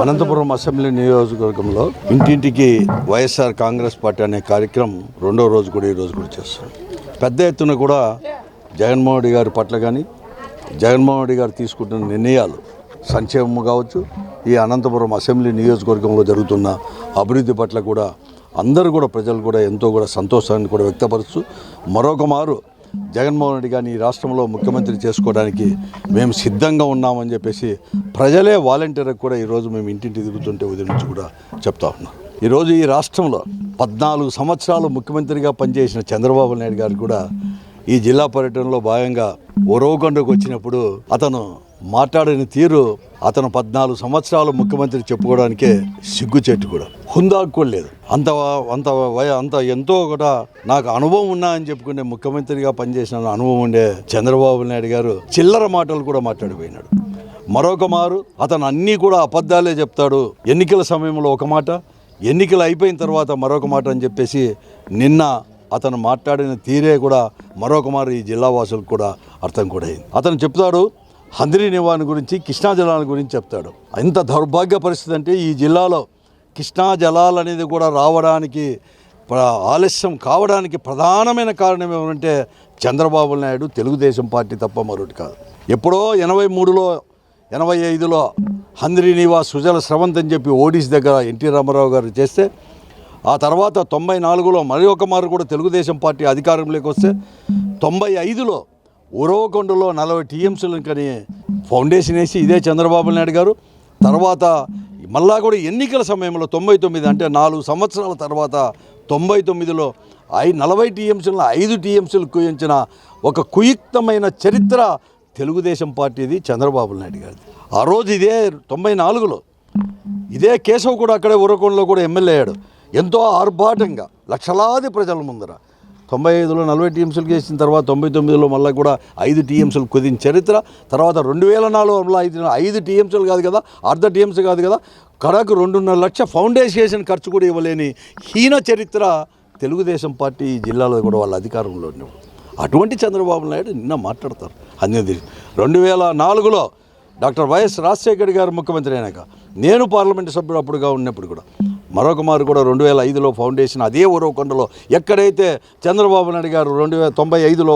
Anantapuram assembly నియోజకవర్గంలో ఇంటింటికి YSR Congress party అనే కార్యక్రమం రెండో రోజు కూడా ఈ రోజు కూడా చేస్తారు పెద్ద ఎత్తున కూడా జగన్మోహన్ రెడ్డి గారి పట్ల కానీ జగన్మోహన్ రెడ్డి గారు తీసుకుంటున్న నిర్ణయాలు సంక్షేమం కావచ్చు ఈ అనంతపురం అసెంబ్లీ నియోజకవర్గంలో జరుగుతున్న అభివృద్ధి పట్ల కూడా అందరూ కూడా ప్రజలు కూడా ఎంతో కూడా సంతోషాన్ని కూడా వ్యక్తపరుస్తూ మరొక మారు జగన్మోహన్ రెడ్డి గారిని ఈ రాష్ట్రంలో ముఖ్యమంత్రి చేసుకోవడానికి మేము సిద్ధంగా ఉన్నామని చెప్పేసి ప్రజలే వాలంటీర్కి కూడా ఈరోజు మేము ఇంటింటి దిగుతుంటే ఉదయం కూడా చెప్తా ఉన్నాం. ఈరోజు ఈ రాష్ట్రంలో పద్నాలుగు సంవత్సరాలు ముఖ్యమంత్రిగా పనిచేసిన చంద్రబాబు నాయుడు గారు కూడా ఈ జిల్లా పర్యటనలో భాగంగా ఒరవకొండకు వచ్చినప్పుడు అతను మాట్లాడిన తీరు అతను పద్నాలుగు సంవత్సరాలు ముఖ్యమంత్రి చెప్పుకోవడానికే సిగ్గుచేట్టు కూడా. హుందాకు కూడా లేదు. అంత అంత వయ అంత ఎంతో కూడా నాకు అనుభవం ఉన్నా అని చెప్పుకునే ముఖ్యమంత్రిగా పనిచేసిన అనుభవం ఉండే చంద్రబాబు నాయుడు గారు చిల్లర మాటలు కూడా మాట్లాడిపోయినాడు. మరొక మారు అతను అన్నీ కూడా అబద్ధాలే చెప్తాడు. ఎన్నికల సమయంలో ఒక మాట ఎన్నికలు అయిపోయిన తర్వాత మరొక మాట అని చెప్పేసి నిన్న అతను మాట్లాడిన తీరే కూడా మరొక మారు ఈ జిల్లా వాసులకు కూడా అర్థం కూడా అయింది. అతను చెప్తాడు హంద్రీ నివారణ గురించి కృష్ణా జలాల గురించి చెప్తాడు. ఎంత దౌర్భాగ్య పరిస్థితి అంటే ఈ జిల్లాలో కృష్ణా జలాలు అనేది కూడా రావడానికి ఆలస్యం కావడానికి ప్రధానమైన కారణం ఏమంటే చంద్రబాబు నాయుడు తెలుగుదేశం పార్టీ తప్ప మరొకటి కాదు. ఎప్పుడో ఎనభై మూడులో ఎనభై ఐదులో హంద్రీ నివాస్ సుజల స్రవంత్ అని చెప్పి ఓడిస్ దగ్గర ఎన్టీ రామారావు గారు చేస్తే ఆ తర్వాత తొంభై నాలుగులో మరి ఒక మారు కూడా తెలుగుదేశం పార్టీ అధికారంలోకి వస్తే తొంభై ఐదులో ఉరవకొండలో నలభై టీఎంసీలను కానీ ఫౌండేషన్ వేసి ఇదే చంద్రబాబు నాయుడు గారు. తర్వాత మళ్ళా కూడా ఎన్నికల సమయంలో తొంభై తొమ్మిది అంటే నాలుగు సంవత్సరాల తర్వాత తొంభై తొమ్మిదిలో ఐ నలభై టీఎంసీలను ఐదు టీఎంసీలు కుయించిన ఒక కుయుక్తమైన చరిత్ర తెలుగుదేశం పార్టీది చంద్రబాబు నాయుడు గారిది. ఆ రోజు ఇదే తొంభై నాలుగులో ఇదే కేశవ్ కూడా అక్కడే ఉరకొండలో కూడా ఎమ్మెల్యే అయ్యాడు. ఎంతో ఆర్భాటంగా లక్షలాది ప్రజల ముందర తొంభై ఐదులో నలభై టీఎంసీలు చేసిన తర్వాత తొంభై తొమ్మిదిలో మళ్ళీ కూడా ఐదు టీఎంసీలు కుదిన చరిత్ర. తర్వాత రెండు వేల నాలుగు ఐదు ఐదు టీఎంసీలు కాదు కదా అర్ధ టీఎంసీ కాదు కదా కడకు రెండున్నర లక్ష ఫౌండేషన్ ఖర్చు కూడా ఇవ్వలేని హీన చరిత్ర తెలుగుదేశం పార్టీ జిల్లాలో కూడా వాళ్ళ అధికారంలో ఉన్నప్పుడు అటువంటి చంద్రబాబు నాయుడు నిన్న మాట్లాడతారు. అన్నీ రెండు వేల నాలుగులో డాక్టర్ వైఎస్ రాజశేఖర్ గారు ముఖ్యమంత్రి అయినాక నేను పార్లమెంటు సభ్యుడు అప్పుడుగా ఉన్నప్పుడు కూడా మరొక మారు కూడా రెండు వేల ఐదులో ఫౌండేషన్ అదే ఉరవకొండలో ఎక్కడైతే చంద్రబాబు నాయుడు గారు రెండు వేల తొంభై ఐదులో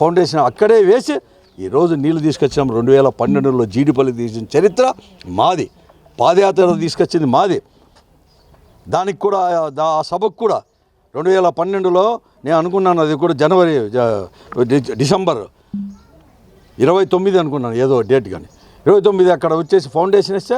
ఫౌండేషన్ అక్కడే వేసి ఈరోజు నీళ్ళు తీసుకొచ్చాం రెండు వేల పన్నెండులో జీడిపల్లి తీసిన చరిత్ర మాది. పాదయాత్ర తీసుకొచ్చింది మాది. దానికి కూడా దా- ఆ సభకు కూడా రెండు వేల పన్నెండులో నేను అనుకున్నాను అది కూడా జనవరి డిసెంబర్ ఇరవై తొమ్మిది అనుకున్నాను ఏదో డేట్ కానీ ఇరవై తొమ్మిది అక్కడ వచ్చేసి ఫౌండేషన్ ఇస్తే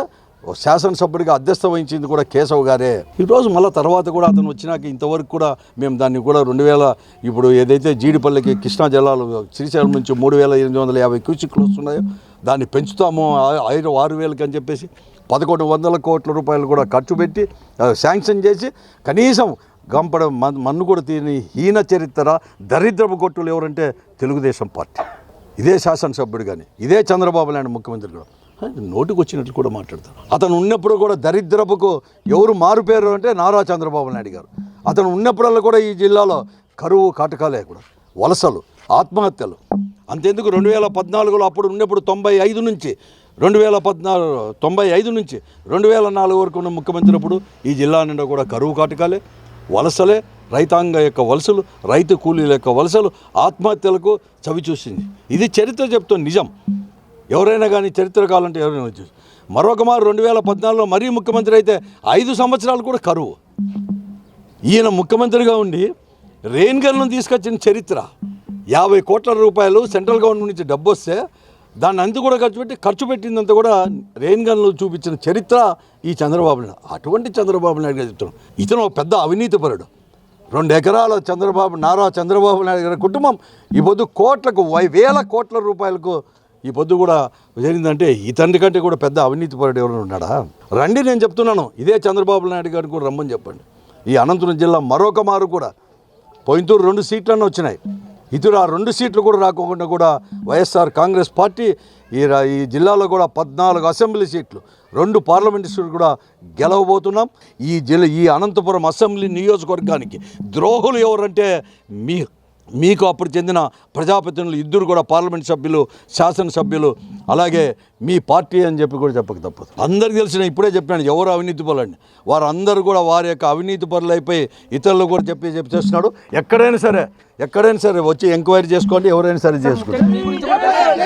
శాసనసభ్యుడిగా అధ్యస్థ వహించింది కూడా కేశవ్ గారే. ఈరోజు మళ్ళీ తర్వాత కూడా అతను వచ్చినాక ఇంతవరకు కూడా మేము దాన్ని కూడా రెండు వేల ఇప్పుడు ఏదైతే జీడిపల్లికి కృష్ణా జలాలు శ్రీశైలం నుంచి మూడు వేల ఎనిమిది వందల యాభై క్యూసిక్లు వస్తున్నాయో దాన్ని పెంచుతాము ఐదు ఆరు వేలకి అని చెప్పేసి పదకొండు వందల కోట్ల రూపాయలు కూడా ఖర్చు పెట్టి శాంక్షన్ చేసి కనీసం గంపడ మన్- మన్ను కూడా తీని హీన చరిత్ర దరిద్రపు కొట్టులు ఎవరంటే తెలుగుదేశం పార్టీ. ఇదే శాసనసభ్యుడు కానీ ఇదే చంద్రబాబు నాయుడు ముఖ్యమంత్రి కూడా నోటికి వచ్చినట్లు కూడా మాట్లాడతారు అతను ఉన్నప్పుడు కూడా దరిద్రపుకు ఎవరు మారుపేరు అంటే నారా చంద్రబాబు నాయుడు గారు. అతను ఉన్నప్పుడల్లా కూడా ఈ జిల్లాలో కరువు కాటకాలే కూడా. వలసలు ఆత్మహత్యలు. అంతెందుకు రెండు వేల పద్నాలుగులో అప్పుడు ఉన్నప్పుడు తొంభై ఐదు నుంచి రెండు వేల పద్నాలుగు తొంభై ఐదు నుంచి రెండు వేల నాలుగు వరకు ఉన్న ముఖ్యమంత్రి అప్పుడు ఈ జిల్లా నిండా కూడా కరువు కాటకాలే వలసలే రైతాంగ యొక్క వలసలు రైతు కూలీల యొక్క వలసలు ఆత్మహత్యలకు చవి చూసింది ఇది చరిత్ర చెప్తున్న నిజం. ఎవరైనా కానీ చరిత్ర కావాలంటే ఎవరైనా వచ్చి మరొక మారు రెండు వేల పద్నాలుగులో మరీ ముఖ్యమంత్రి అయితే ఐదు సంవత్సరాలు కూడా కరువు. ఈయన ముఖ్యమంత్రిగా ఉండి రెయిన్ గన్ను తీసుకొచ్చిన చరిత్ర. యాభై కోట్ల రూపాయలు సెంట్రల్ గవర్నమెంట్ నుంచి డబ్బు వస్తే దాన్ని అంత కూడా ఖర్చు పెట్టి ఖర్చు పెట్టిందంతా కూడా రెయిన్ గన్లు చూపించిన చరిత్ర ఈ చంద్రబాబు నాయుడు. అటువంటి చంద్రబాబు నాయుడు గారు చెప్తున్నాం ఇతను ఒక పెద్ద అవినీతిపరుడు రెండు ఎకరాల చంద్రబాబు నారా చంద్రబాబు నాయుడు గారి కుటుంబం. ఈ పొద్దు కోట్లకు వై- వేల కోట్ల రూపాయలకు ఈ పొద్దు కూడా జరిగిందంటే ఇతని కంటే కూడా పెద్ద అవినీతిపరుడు ఎవరైనా ఉన్నాడా? రండి నేను చెప్తున్నాను. ఇదే చంద్రబాబు నాయుడు గారిని కూడా రమ్మని చెప్పండి. ఈ అనంతపురం జిల్లా మరొక మారు కూడా. పోయినతూరు రెండు సీట్లన్నీ వచ్చినాయి. ఇతరు ఆ రెండు సీట్లు కూడా రాకోకుండా కూడా వైఎస్ఆర్ కాంగ్రెస్ పార్టీ ఈ ఈ జిల్లాలో కూడా పద్నాలుగు అసెంబ్లీ సీట్లు. రెండు పార్లమెంటు సీట్లు కూడా గెలవబోతున్నాం. ఈ జిల్లా ఈ అనంతపురం అసెంబ్లీ నియోజకవర్గానికి ద్రోహులు ఎవరంటే మీ మీకు అప్పుడు చెందిన ప్రజాప్రతినిధులు ఇద్దరు కూడా పార్లమెంట్ సభ్యులు శాసనసభ్యులు అలాగే మీ పార్టీ అని చెప్పి కూడా చెప్పక తప్పదు. అందరికీ తెలిసిన ఇప్పుడే చెప్పాను ఎవరు అవినీతి పరులండి? వారందరూ కూడా వారి యొక్క అవినీతి పరులు అయిపోయి ఇతరులు కూడా చెప్పి చెప్పి చేస్తున్నాడు. ఎక్కడైనా సరే ఎక్కడైనా సరే వచ్చి ఎంక్వైరీ చేసుకోండి ఎవరైనా సరే చేసుకోండి.